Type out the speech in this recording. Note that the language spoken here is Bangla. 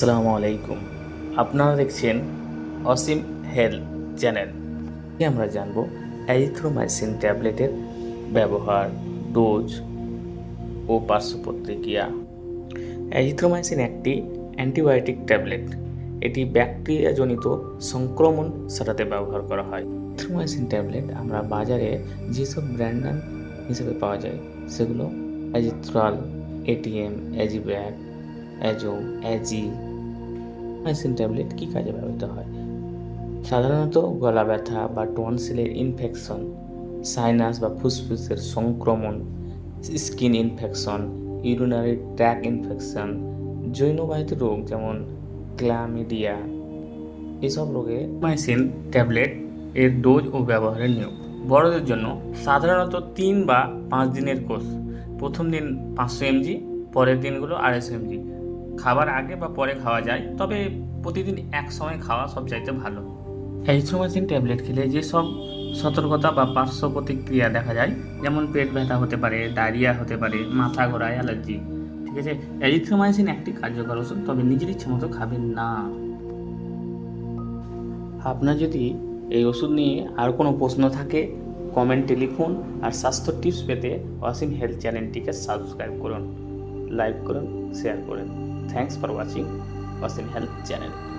আসসালামু আলাইকুম। আপনারা দেখছেন অসীম হেলথ চ্যানেল। আমরা জানব অ্যাজিথ্রোমাইসিন ট্যাবলেটের ব্যবহার, ডোজ ও পার্শ্ব প্রতিক্রিয়া অ্যাজিথ্রোমাইসিন একটি অ্যান্টিবায়োটিক ট্যাবলেট। এটি ব্যাকটেরিয়াজনিত সংক্রমণ সারাতে ব্যবহার করা হয়। অ্যাজিথ্রোমাইসিন ট্যাবলেট আমরা বাজারে যেসব ব্র্যান্ড নাম হিসেবে পাওয়া যায়, সেগুলো Azithral ATM Azibac Azo Azi mycin tablet কী কাজে ব্যবহৃত হয়? সাধারণত গলা ব্যথা বা টনসিলের ইনফেকশন সাইনাস বা ফুসফুসের সংক্রমণ skin infection urinary tract infection জৈনবাহিত রোগ যেমন ক্লামিডিয়া এসব রোগে মাইসিন ট্যাবলেট এর ডোজ ও ব্যবহারের নিয়ম। বড়দের জন্য সাধারণত তিন বা পাঁচ দিনের কোর্স। প্রথম দিন পাঁচশো এমজি, পরের দিনগুলো আড়াইশো এমজি। খাবার আগে বা পরে খাওয়া যায়, তবে প্রতিদিন এক সময় খাওয়া সবচাইতে ভালো। অ্যাজিথ্রোমাইসিন ট্যাবলেট খেলে যেসব সতর্কতা বা পার্শ্ব প্রতিক্রিয়া দেখা যায়, যেমন পেট ব্যথা হতে পারে, ডায়রিয়া হতে পারে, মাথা ঘোরা অ্যালার্জি। ঠিক আছে? অ্যাজিথ্রোমাইসিন একটি কার্যকর ওষুধ, তবে নিজের ইচ্ছে মতো খাবেন না। আপনার যদি এই ওষুধ নিয়ে আর কোনো প্রশ্ন থাকে, কমেন্টে লিখুন আর স্বাস্থ্য টিপস পেতে ওয়াসিম হেলথ চ্যানেলটিকে সাবস্ক্রাইব করুন, লাইক করুন, শেয়ার করুন। Thanks for watching Ocean Health channel.